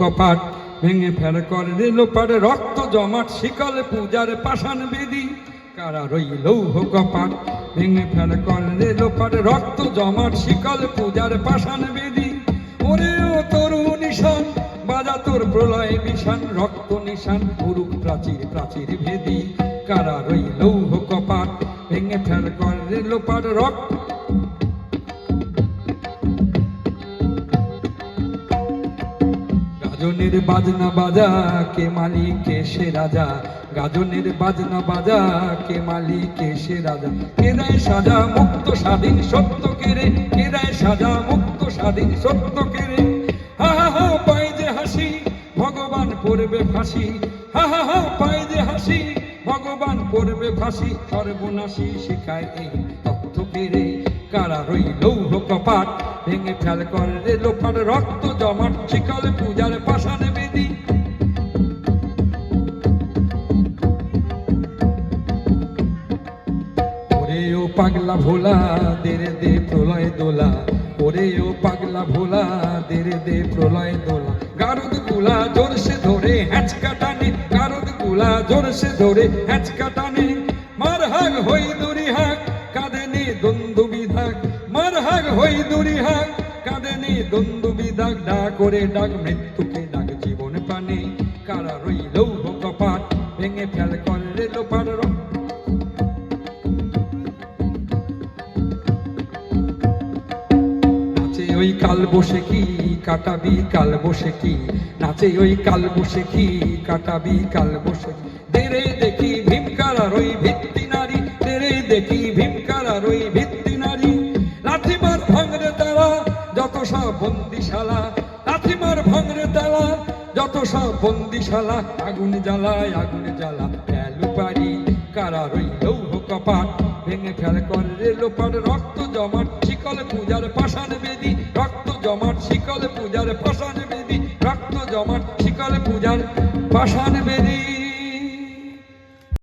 কপাট ভেঙে ফের করে রেল পাড়ে রক্ত জমাট, শিকল পূজার পাষাণ বেদি। কারা রই লৌহ কপাট ভেঙে ফের করে রেল পাড়ে রক্ত জমাট, শিকল পূজার পাষাণ বেদি। ওরে ও তরু নিশান বাজা তোর প্রলয় নিশান রক্ত নিশান, পুরুষ প্রাচীর প্রাচীর ভেদি কারা রই লৌহ কপাট ভেঙে ফের করে রেল পাড়ে রক্ত গাজনের বাজনা বাজা, কে মালিক, কে সে রাজা? গাজনের বাজনা বাজা, কে মালিক, কে সে রাজা? কে দেয় সাজা মুক্ত স্বাধীন সত্য কেড়ে কে দেয় সাজা মুক্ত স্বাধীন সত্য কেড়ে হা হা হা, পাই যে হাসি, ভগবান পড়বে ফাঁসি। হা হা হা, পাই যে হাসি, ভগবান পড়বে ফাঁসি। সর্বনাশী শিখায় এই তথ্য কেড়ে কারা রই কপাট, ভেঙে ফেল করে রে লোপার রক্ত জমাট, শিকল পূজার পাষাণ বেদি। ও পাগলা ভোলা, দেরে দে প্রলয় দোলা। ওরে ও পাগলা ভোলা, দেরে দে প্রলয় দোলা। গারুদগুলা জোরসে ধরে হ্যাঁচকা টানে, গারুদগুলা জোরসে ধরে হ্যাঁচকা টানে। মার হাগ হই দুরি দ্বন্দ্ব বিধাক হই দুরি বিধাক ডাক করে ডাক, মৃত্যুকে ডাক জীবন পানে কারা রই লৌহ কপাট ভেঙে ফেল লোপার ওই কাল বসে কি কাটাবি, কাল বসে কি? নাচে ওই কাল বসে কি কাটাবি, কাল বসে দেরে দেখি বন্দিশালা লাথিমার ভাঙরে তারা যত সব বন্দিশালা, আগুন জ্বালায়, আগুন জ্বালা। গেলু কারা রই লৌহ কপাট? ভেঙে ফেল করে রে লোপার রক্ত জমাট শিকল পূজার পাষাণ বেদি। রক্ত জমাট শিকল পূজার পাষাণ বেদি। রক্ত জমাট শিকল পূজার পাষাণ বেদি।